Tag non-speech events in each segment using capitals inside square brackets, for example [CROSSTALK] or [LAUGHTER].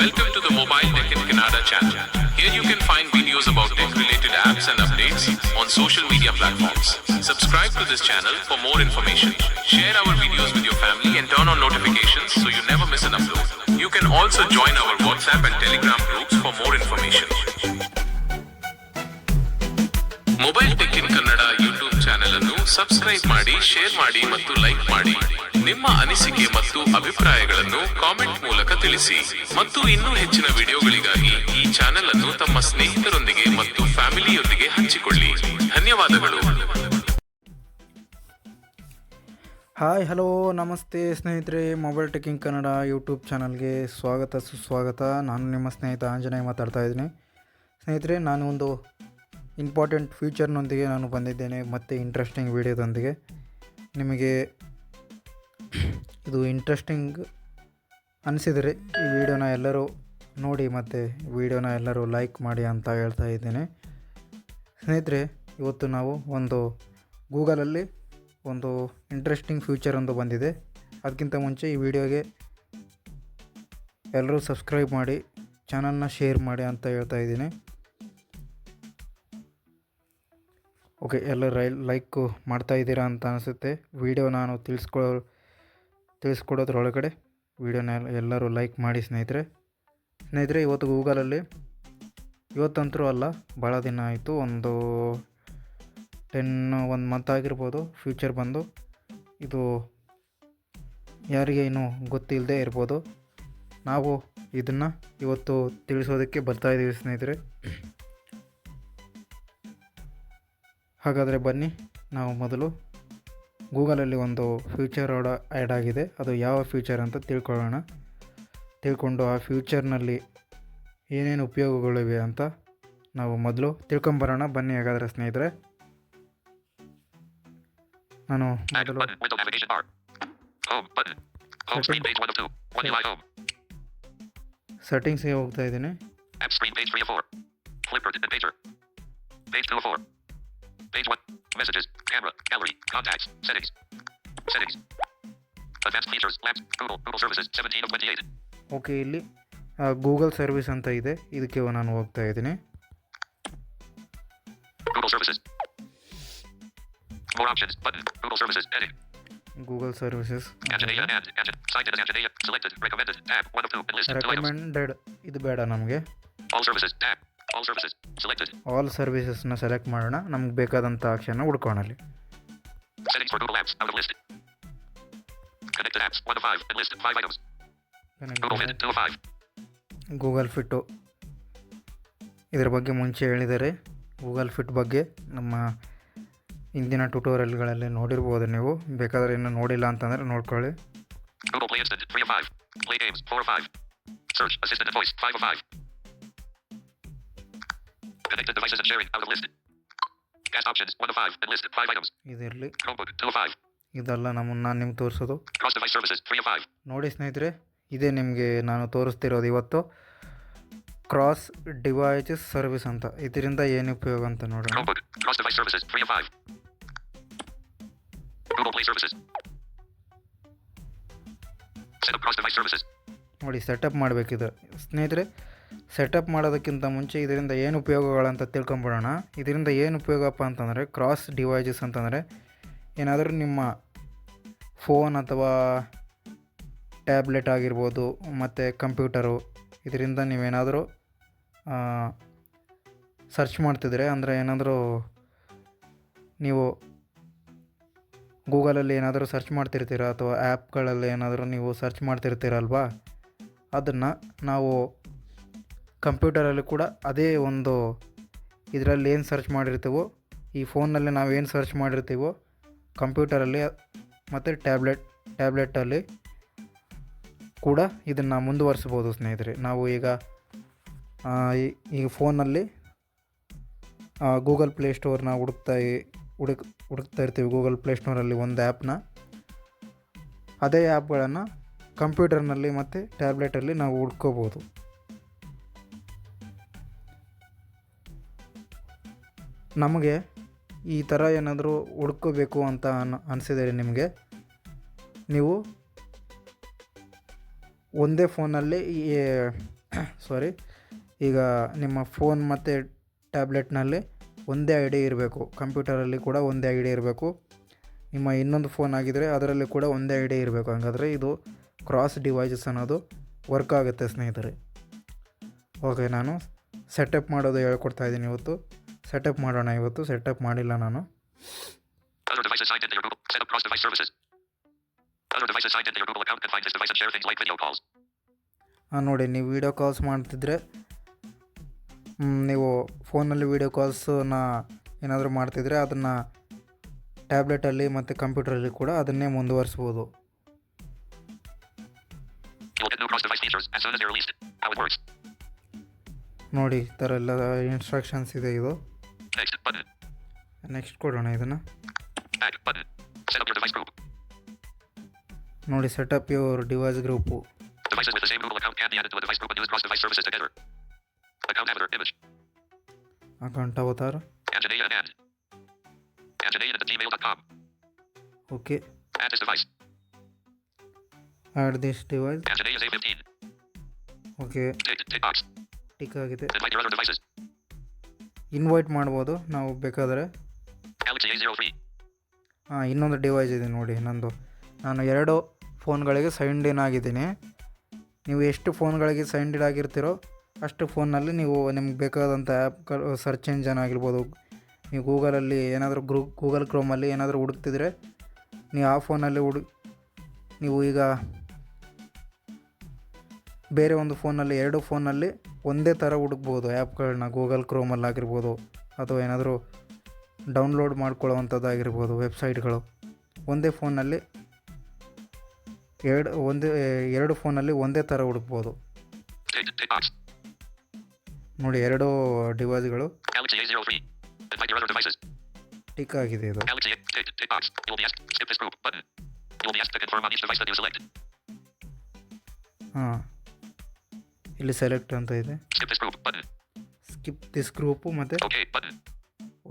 Welcome to the Mobile Tech in Canada channel. Here you can find videos about tech related apps and updates on social media platforms. Subscribe to this channel for more information. Share our videos with your family and turn on notifications so you never miss an upload. You can also join our WhatsApp and Telegram groups for more information. Mobile tech in Kannada YouTube channel ಅನ್ನು subscribe ಮಾಡಿ share ಮಾಡಿ ಮತ್ತು like ಮಾಡಿ ನಿಮ್ಮ ಅನಿಸಿಕೆ ಮತ್ತು ಅಭಿಪ್ರಾಯಗಳನ್ನು comment ಮೂಲಕ ತಿಳಿಸಿ. ಮತ್ತು ಇನ್ನೂ ಹೆಚ್ಚಿನ ವಿಡಿಯೋಗಳಿಗಾಗಿ ಈ ಚಾನೆಲ್ ಅನ್ನು ತಮ್ಮ ಸ್ನೇಹಿತರೊಂದಿಗೆ ಮತ್ತು ಫ್ಯಾಮಿಲಿಯೊಂದಿಗೆ ಹಂಚಿಕೊಳ್ಳಿ. ಧನ್ಯವಾದಗಳು. ಹಾಯ್, ಹಲೋ, ನಮಸ್ತೆ ಸ್ನೇಹಿತರೆ, ಮೊಬೈಲ್ ಟೆಕಿಂಗ್ ಕನ್ನಡ ಯೂಟ್ಯೂಬ್ ಚಾನಲ್ಗೆ ಸ್ವಾಗತ, ಸುಸ್ವಾಗತ. ನಾನು ನಿಮ್ಮ ಸ್ನೇಹಿತ ಆಂಜನೇಯ ಮಾತಾಡ್ತಾ ಇದ್ದೀನಿ. ಸ್ನೇಹಿತರೆ, ನಾನು ಒಂದು ಇಂಪಾರ್ಟೆಂಟ್ ಫ್ಯೂಚರ್ನೊಂದಿಗೆ ನಾನು ಬಂದಿದ್ದೇನೆ, ಮತ್ತು ಇಂಟ್ರೆಸ್ಟಿಂಗ್ ವೀಡಿಯೋದೊಂದಿಗೆ ನಿಮಗೆ ಇದು ಇಂಟ್ರೆಸ್ಟಿಂಗ್ ಅನಿಸಿದರೆ ಈ ವಿಡಿಯೋನ ಎಲ್ಲರೂ ನೋಡಿ ಮತ್ತು ವಿಡಿಯೋನ ಎಲ್ಲರೂ ಲೈಕ್ ಮಾಡಿ ಅಂತ ಹೇಳ್ತಾ ಇದ್ದೇನೆ. ಸ್ನೇಹಿತರೆ, ಇವತ್ತು ನಾವು ಒಂದು ಗೂಗಲಲ್ಲಿ ಒಂದು ಇಂಟ್ರೆಸ್ಟಿಂಗ್ ಫ್ಯೂಚರ್ ಒಂದು ಬಂದಿದೆ. ಅದಕ್ಕಿಂತ ಮುಂಚೆ ಈ ವಿಡಿಯೋಗೆ ಎಲ್ಲರೂ ಸಬ್ಸ್ಕ್ರೈಬ್ ಮಾಡಿ ಚಾನಲ್ನ ಶೇರ್ ಮಾಡಿ ಅಂತ ಹೇಳ್ತಾ ಇದ್ದೀನಿ. ಓಕೆ ಎಲ್ಲರೂ ಲೈಕ್ ಮಾಡ್ತಾ ಇದ್ದೀರಾ ಅಂತ ಅನಿಸುತ್ತೆ. ವಿಡಿಯೋ ನಾನು ತಿಳಿಸ್ಕೊಡೋ ತಿಳಿಸ್ಕೊಡೋದ್ರೊಳಗಡೆ ವಿಡಿಯೋನ ಎಲ್ಲರೂ ಲೈಕ್ ಮಾಡಿ ಸ್ನೇಹಿತರೆ. ಸ್ನೇಹಿತರೆ, ಇವತ್ತು ಗೂಗಲಲ್ಲಿ ಇವತ್ತಂತರೂ ಅಲ್ಲ ಭಾಳ ದಿನ ಆಯಿತು. ಒಂದು ಟೆನ್, ಒಂದು ಮಂತ್ ಆಗಿರ್ಬೋದು ಫ್ಯೂಚರ್ ಬಂದು. ಇದು ಯಾರಿಗೆ ಇನ್ನೂ ಗೊತ್ತಿಲ್ಲದೆ ಇರ್ಬೋದು. ನಾವು ಇದನ್ನು ಇವತ್ತು ತಿಳಿಸೋದಕ್ಕೆ ಬರ್ತಾಯಿದ್ದೀವಿ ಸ್ನೇಹಿತರೆ. ಹಾಗಾದರೆ ಬನ್ನಿ, ನಾವು ಮೊದಲು ಗೂಗಲಲ್ಲಿ ಒಂದು ಫ್ಯೂಚರ್ ಆಡ ಆ್ಯಡ್ ಆಗಿದೆ. ಅದು ಯಾವ ಫ್ಯೂಚರ್ ಅಂತ ತಿಳ್ಕೊಳ್ಳೋಣ. ತಿಳ್ಕೊಂಡು ಆ ಫ್ಯೂಚರ್ನಲ್ಲಿ ಏನೇನು ಉಪಯೋಗಗಳಿವೆ ಅಂತ ನಾವು ಮೊದಲು ತಿಳ್ಕೊಂಬರೋಣ. ಬನ್ನಿ ಹಾಗಾದರೆ ಸ್ನೇಹಿತರೆ. ನಾನು ಸೆಟ್ಟಿಂಗ್ಸ್ಗೆ ಹೋಗ್ತಾ ಇದ್ದೀನಿ. Messages. Camera. Gallery. Contacts. Settings. Settings. Advanced features. apps, Google. Google services. 17 of 28. Okay ಇಲ್ಲಿ ಗೂಗಲ್ ಸರ್ವಿಸ್ ಅಂತ ಇದೆ ಇದಕ್ಕೆ ನಾನು ಹೋಗ್ತಾ ಇದ್ದೀನಿ Google services. More options. Button. Google services. Edit. Recommended ಇದು ಬೇಡ ನಮಗೆ All services. Tab. All services select ಸರ್ವಿಸಸ್ನ select ಮಾಡೋಣ. ನಮ್ಗೆ ಬೇಕಾದಂಥ ಆಪ್ಷನ್ನ ಹುಡ್ಕೋಣ ಅಲ್ಲಿ ಗೂಗಲ್ ಆಪ್ಸ್ ಫಿಟ್ಟು ಇದರ ಬಗ್ಗೆ ಮುಂಚೆ ಹೇಳಿದರೆ ಗೂಗಲ್ ಫಿಟ್ ಬಗ್ಗೆ ನಮ್ಮ ಹಿಂದಿನ ಟ್ಯುಟೋರಿಯಲ್ಗಳಲ್ಲಿ ನೋಡಿರ್ಬೋದು ನೀವು. ಬೇಕಾದರೆ ಇನ್ನೂ ನೋಡಿಲ್ಲ ಅಂತಂದರೆ ನೋಡ್ಕೊಳ್ಳಿ. Connected devices and sharing, out of list. Cast options, One of five. And list, five items. ಇದಿರಲಿ Chromebook, Two of 5. ಇದೆಲ್ಲ ನಮ್ಮನ್ನು ನಾನು ನಿಮ್ಗೆ ತೋರಿಸೋದು Cross device services, Three of five. ನೋಡಿ ಸ್ನೇಹಿತರೆ ಇದೇ ನಿಮಗೆ ನಾನು ತೋರಿಸ್ತಿರೋದು ಇವತ್ತು ಕ್ರಾಸ್ ಡಿವೈಸಸ್ ಸರ್ವಿಸ್ ಅಂತ ಇದರಿಂದ ಏನು ಉಪಯೋಗ ಅಂತ ನೋಡೋಣ Chromebook, cross device services, Three of five. Google Play services. Set up cross device services. ನೋಡಿ ಸೆಟಪ್ ಮಾಡಬೇಕಿದೆ ಸ್ನೇಹಿತರೆ ಸೆಟಪ್ ಮಾಡೋದಕ್ಕಿಂತ ಮುಂಚೆ ಇದರಿಂದ ಏನು ಉಪಯೋಗಗಳಂತ ತಿಳ್ಕೊಂಬಿಡೋಣ. ಇದರಿಂದ ಏನು ಉಪಯೋಗಪ್ಪ ಅಂತಂದರೆ ಕ್ರಾಸ್ ಡಿವೈಸಸ್ ಅಂತಂದರೆ ಏನಾದರೂ ನಿಮ್ಮ ಫೋನ್ ಅಥವಾ ಟ್ಯಾಬ್ಲೆಟ್ ಆಗಿರ್ಬೋದು ಮತ್ತು ಕಂಪ್ಯೂಟರು ಇದರಿಂದ ನೀವೇನಾದರೂ ಸರ್ಚ್ ಮಾಡ್ತಿದ್ರೆ ಅಂದರೆ ಏನಾದರೂ ನೀವು ಗೂಗಲಲ್ಲಿ ಏನಾದರೂ ಸರ್ಚ್ ಮಾಡ್ತಿರ್ತೀರ ಅಥವಾ ಆ್ಯಪ್ಗಳಲ್ಲಿ ಏನಾದರೂ ನೀವು ಸರ್ಚ್ ಮಾಡ್ತಿರ್ತೀರಲ್ವಾ? ಅದನ್ನು ನಾವು ಕಂಪ್ಯೂಟರಲ್ಲಿ ಕೂಡ ಅದೇ ಒಂದು ಇದರಲ್ಲಿ ಏನು ಸರ್ಚ್ ಮಾಡಿರ್ತೀವೋ ಈ ಫೋನಲ್ಲಿ ನಾವು ಏನು ಸರ್ಚ್ ಮಾಡಿರ್ತೀವೋ ಕಂಪ್ಯೂಟರಲ್ಲಿ ಮತ್ತು ಟ್ಯಾಬ್ಲೆಟ್ ಟ್ಯಾಬ್ಲೆಟಲ್ಲಿ ಕೂಡ ಇದನ್ನು ಮುಂದುವರಿಸ್ಬೋದು ಸ್ನೇಹಿತರೆ. ನಾವು ಈಗ ಆ, ಈ- ಈ ಫೋನಲ್ಲಿ ಗೂಗಲ್ ಪ್ಲೇಸ್ಟೋರ್ನ ಹುಡುಕ್ತಾ ಇ- ಹುಡುಕ್ ಹುಡುಕ್ತಾ ಇರ್ತೀವಿ ಗೂಗಲ್ ಪ್ಲೇಸ್ಟೋರಲ್ಲಿ ಒಂದು ಆ್ಯಪ್ನ ಅದೇ ಆ್ಯಪ್ಗಳನ್ನು ಕಂಪ್ಯೂಟರ್ನಲ್ಲಿ ಮತ್ತು ಟ್ಯಾಬ್ಲೆಟಲ್ಲಿ ನಾವು ಹುಡ್ಕೋಬೋದು. ನಮಗೆ ಈ ಥರ ಏನಾದರೂ ಹುಡ್ಕೋಬೇಕು ಅಂತ ಅನ್ ಅನಿಸಿದರೆ ನಿಮಗೆ? ನೀವು ಒಂದೇ ಫೋನಲ್ಲಿ ಸಾರಿ [COUGHS] ಈಗ ನಿಮ್ಮ ಫೋನ್ ಮತ್ತು ಟ್ಯಾಬ್ಲೆಟ್ನಲ್ಲಿ ಒಂದೇ ಐ ಡಿ ಇರಬೇಕು. ಕಂಪ್ಯೂಟರಲ್ಲಿ ಕೂಡ ಒಂದೇ ಐ ಡಿ ಇರಬೇಕು. ನಿಮ್ಮ ಇನ್ನೊಂದು ಫೋನ್ ಆಗಿದ್ದರೆ ಅದರಲ್ಲಿ ಕೂಡ ಒಂದೇ ಐ ಡಿ ಇರಬೇಕು. ಹಂಗಾದರೆ ಇದು ಕ್ರಾಸ್ ಡಿವೈಸಸ್ ಅನ್ನೋದು ವರ್ಕ್ ಆಗುತ್ತೆ ಸ್ನೇಹಿತರೆ. ಓಕೆ, ನಾನು ಸೆಟಪ್ ಮಾಡೋದು ಹೇಳ್ಕೊಡ್ತಾ ಇದ್ದೀನಿ ಇವತ್ತು. ಸೆಟಪ್ ಮಾಡೋಣ ಇವತ್ತು ಸೆಟಪ್ ಮಾಡಿಲ್ಲ ನಾನು. ನೋಡಿ ನೀವು ವಿಡಿಯೋ ಕಾಲ್ಸ್ ಮಾಡ್ತಿದ್ರೆ ನೀವು ಫೋನಲ್ಲಿ ವಿಡಿಯೋ ಕಾಲ್ಸನ್ನ ಏನಾದರೂ ಮಾಡ್ತಿದ್ರೆ ಅದನ್ನು ಟ್ಯಾಬ್ಲೆಟಲ್ಲಿ ಮತ್ತು ಕಂಪ್ಯೂಟರಲ್ಲಿ ಕೂಡ ಅದನ್ನೇ ಮುಂದುವರಿಸ್ಬೋದು. ನೋಡಿ ಈ ಥರ ಎಲ್ಲ ಇನ್ಸ್ಟ್ರಕ್ಷನ್ಸ್ ಇದೆ ಇದು. button. ನೆಕ್ಸ್ಟ್ ಕೊಡೋಣ ಇದನ್ನು Back button. Set up your device group. ನೋಡಿ setup your device group Devices with the same Google account can be added to a device group and use cross device services together. Account avatar image. Account ಅವತಾರ Anjaneya and. Anjaneya at gmail.com. Okay Add this device. Add this device Anjaneya's A15. Okay Tick, tick box. Tick ಆಗಿದೆ invite ಮಾಡ್ಬೋದು, ನಾವು ಬೇಕಾದರೆ Galaxy A03. ಹಾಂ ಇನ್ನೊಂದು device ಇದೆ ನೋಡಿ, ನಂದು ನಾನು ಎರಡು ಫೋನ್ಗಳಿಗೆ ಸೈಂಡ್ ಇನ್ ಆಗಿದ್ದೀನಿ ನೀವು ಎಷ್ಟು ಫೋನ್ಗಳಿಗೆ ಸೈಂಡ್ ಇನ್ ಆಗಿರ್ತೀರೋ ಅಷ್ಟು ಫೋನಲ್ಲಿ ನೀವು ನಿಮ್ಗೆ ಬೇಕಾದಂಥ ಆ್ಯಪ್ಗಳು ಸರ್ಚ್ ಇಂಜನ್ ಆಗಿರ್ಬೋದು, ನೀವು ಗೂಗಲಲ್ಲಿ ಏನಾದರೂ ಗ್ರೂ, ಗೂಗಲ್ ಕ್ರೋಮಲ್ಲಿ ಏನಾದರೂ ಹುಡುಕ್ತಿದ್ರೆ ನೀವು ಆ ಫೋನಲ್ಲಿ ಹುಡು, ನೀವು ಈಗ ಬೇರೆ ಒಂದು ಫೋನಲ್ಲಿ ಎರಡು ಫೋನಲ್ಲಿ ಒಂದೇ ಥರ ಹುಡುಕ್ಬೋದು ಆ್ಯಪ್ಗಳನ್ನ, ಗೂಗಲ್ ಕ್ರೋಮಲ್ಲಿ ಆಗಿರ್ಬೋದು ಅಥವಾ ಏನಾದರೂ ಡೌನ್ಲೋಡ್ ಮಾಡ್ಕೊಳ್ಳೋವಂಥದ್ದಾಗಿರ್ಬೋದು ವೆಬ್ಸೈಟ್ಗಳು. ಒಂದೇ ಫೋನಲ್ಲಿ ಎರಡು, ಒಂದೇ, ಎರಡು ಫೋನಲ್ಲಿ ಒಂದೇ ಥರ ಹುಡುಕ್ಬೋದು. ನೋಡಿ, ಎರಡು ಡಿವೈಸ್ಗಳು ಟಿಕ್ ಆಗಿದೆ ಇದು. ಹಾಂ. ಇಲ್ಲಿ ಸೆಲೆಕ್ಟ್ ಅಂತ ಇದೆ. ಸ್ಕಿಪ್ ದಿಸ್ ಗ್ರೂಪು ಮತ್ತು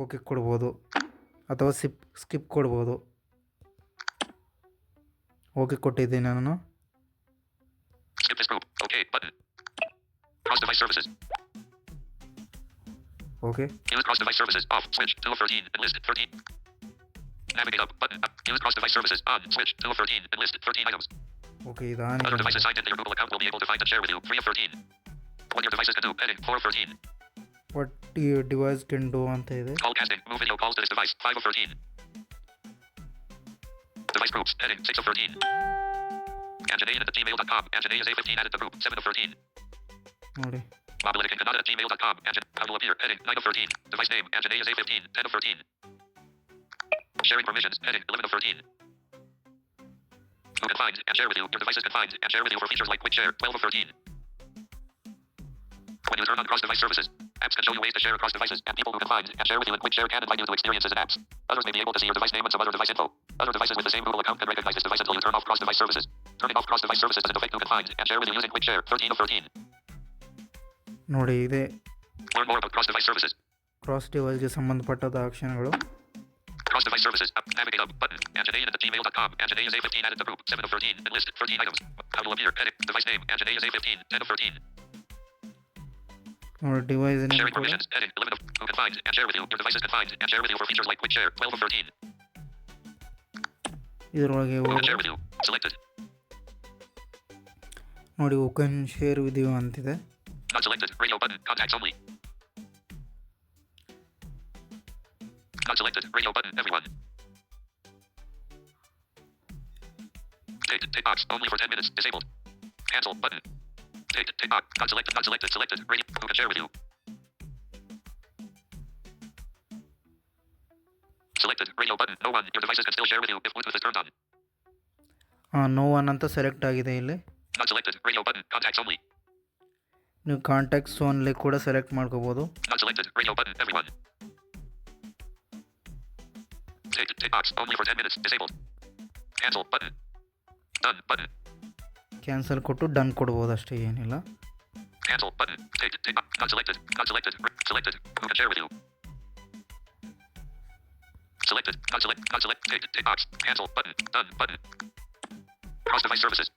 ಓಕೆ ಕೊಡ್ಬೋದು ಅಥವಾ ಸಿಪ್ ಸ್ಕಿಪ್ ಕೊಡ್ಬೋದು ಓಕೆ ಕೊಟ್ಟಿದ್ದೀನಿ ನಾನು. Okay Use cross device services off. Switch to 13 and list 13. Navigate up button. Use cross device services on. Switch to 13 and list 13 items. Okay ಇದು on Other devices signed into your Google account will be able to find and share with you 3 of 13. What your devices can do. Heading 4 of 13. What ಈ device can do ಅಂತ ಇದೆ Call casting. Move video calls to this device. 5 of 13. Device groups. Heading 6 of 13. Anjaneya at gmail.com. Anjaneya's A15 added the group. 7 of 13. ನೋಡಿ Mobiletic and at gmail.com. Anjan. How to appear. Heading 9 of 13. Device name. Anjaneya's A15. 10 of 13. Sharing permissions. Heading 11 of 13. Who can find and share with you. Your devices can find and share with you for features like Quick Share. 12 of 13. When you turn on cross device services, apps can show you ways to share across devices, and people who can find and share with you in Quick Share can invite you to experiences and apps. Others may be able to see your device name and some other device info. Other devices with the same Google account can recognize this device until you turn off cross device services. Turning off cross device services doesn't affect who can find and share with you using Quick Share. 13 of 13. ನೋಡಿ ಇದೆ Learn more about cross device services. Cross ಡಿವೈಸ್ಗೆ ಸಂಬಂಧಪಟ್ಟದ ಆಕ್ಷನ್ಗಳು Cross device services. Up. Navigate up. Button. Anjaneya at gmail.com. Anjaneya's A15 added the group. 7 of 13. And list 13 items. How to appear. Edit. Device name. Anjaneya's A15. 10 of 13. ನೋಡಿ device name Sharing ಕೂಡ permissions. Edit. 11 of. Who can find and share with you. Your devices can find and share with you for features like Quick Share. 12 of 13. ಇದರೊಳಗೆ Who can ಹೋಗಿ share with you. Selected. ನೋಡಿ woken share with you ಅಂತಿದೆ Not selected. Radio button. Contacts only. Not selected. Radio button. Everyone. Tick. Tick box. Only for 10 minutes. Disabled. Cancel button. Tick. Tick box. Not selected. Not selected. Selected. Radio. Who can share with you? Selected. Radio button. No one. Your devices can still share with you if Bluetooth is turned on. ಹಾಂ no one ಅಂತ select ಆಗಿದೆ ಇಲ್ಲಿ Not selected. Radio button. Contacts only. ನೀವು contacts only ಕೂಡ select ಮಾಡ್ಕೋಬೋದು Tick. Tick box. Only for 10 minutes. Disabled. Cancel button. Done button. Cancel ಕೊಟ್ಟು done ಕೊಡ್ಬೋದು ಅಷ್ಟೇ ಏನಿಲ್ಲ Cancel button. Tick. Tick box. Not selected. Not selected. Re- selected. Who can share with you? Selected. Not select. Not select. Tick. Tick box. Cancel button. Done button. Cross device services.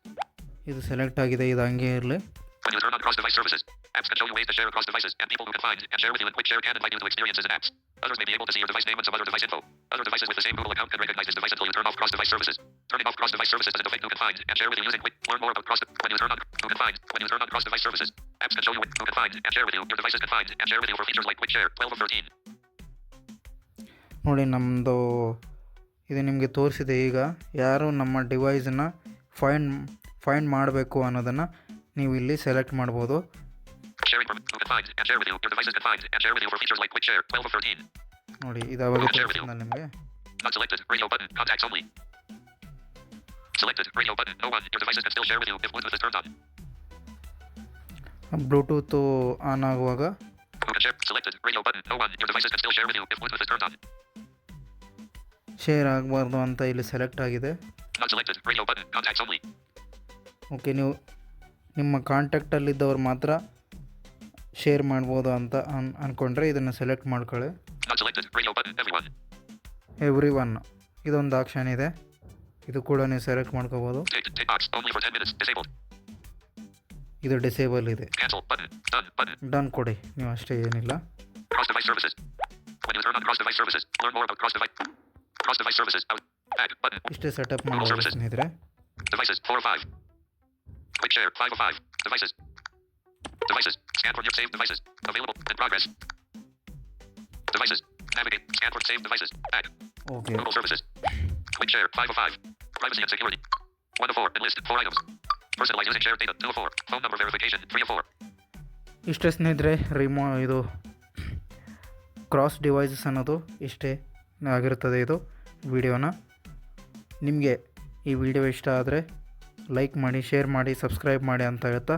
ಇದು select ಆಗಿದೆ ಇದು ಹಂಗೆ ಇರಲಿ When When you turn on cross-device services, apps can show you ways to share across devices, and people who can find and share with you in quick share can invite you to experiences and apps. Others may be able to see your device name and some other device info. Other devices with the same Google account can recognize this device until you turn off cross-device services. Turning off cross-device services doesn't affect who can find and share with you using quick. Learn more about cross. When you turn on who can find. When you turn on cross-device services, apps can show you who can find and share with you. Your devices can find and share with you for features like quick share. 12 of 13. ನೋಡಿ ನಮ್ಮದು ಇದು ನಿಮಗೆ ತೋರಿಸಿದೆ ಈಗ ಯಾರು ನಮ್ಮ ಡಿವೈಸನ್ನು find find ಮಾಡಬೇಕು ಅನ್ನೋದನ್ನು ನೀವು ಇಲ್ಲಿ ಸೆಲೆಕ್ಟ್ ಮಾಡ್ಬೋದು sharing from who confines and share with you your ನೋಡಿ ಇದು ಅವರು selected radio selected radio button no devices still share with you Bluetooth on ಆಗುವಾಗ selected radio button no one your devices can share with ಅಂತ ಇಲ್ಲಿ select ಆಗಿದೆ. Selected radio button contacts only okay ನೀವು ನಿಮ್ಮ contact ಅಲ್ಲಿ ಇದ್ದವರು ಮಾತ್ರ share ಮಾಡ್ಬೋದು ಅಂತ ಅನ್, ಅನ್ಕೊಂಡ್ರೆ ಇದನ್ನು ಸೆಲೆಕ್ಟ್ ಮಾಡ್ಕೊಳ್ಳಿ. ಎವ್ರಿ ಒನ್ ಇದೊಂದು ಆಪ್ಷನ್ ಇದೆ. ಇದು ಕೂಡ ನೀವು ಸೆಲೆಕ್ಟ್ ಮಾಡ್ಕೋಬೋದು. ಇದು ಡಿಸೇಬಲ್ ಇದೆ. ಡನ್ ಕೊಡಿ. ನೀವು ಅಷ್ಟೇ ಏನಿಲ್ಲ. ಇಷ್ಟೇ ಸೆಟಪ್ ಮಾಡಿದ್ರೆ Devices. 4 of 5. Quick share. 5 of 5. Devices. Devices. Scan for your saved devices. Available. In progress. Devices. Navigate. Scan for saved devices. Back. Okay. Google services. Quick share. 5 of 5. Privacy and security. 1 of 4. Enlist. 4 items. Personalized using shared data. 2 of 4. Phone number verification. 3 of 4. ಇಷ್ಟೇ ಸ್ನೇಹಿತರೆ ರಿಮೋ ಇದು cross devices ಅನ್ನೋದು ಇಷ್ಟೇ ಆಗಿರುತ್ತದೆ ಇದು ವಿಡಿಯೋನ ನಿಮಗೆ ಈ ವಿಡಿಯೋ ಇಷ್ಟ ಆದರೆ ಲೈಕ್ ಮಾಡಿ ಶೇರ್ ಮಾಡಿ ಸಬ್ಸ್ಕ್ರೈಬ್ ಮಾಡಿ ಅಂತ ಹೇಳ್ತಾ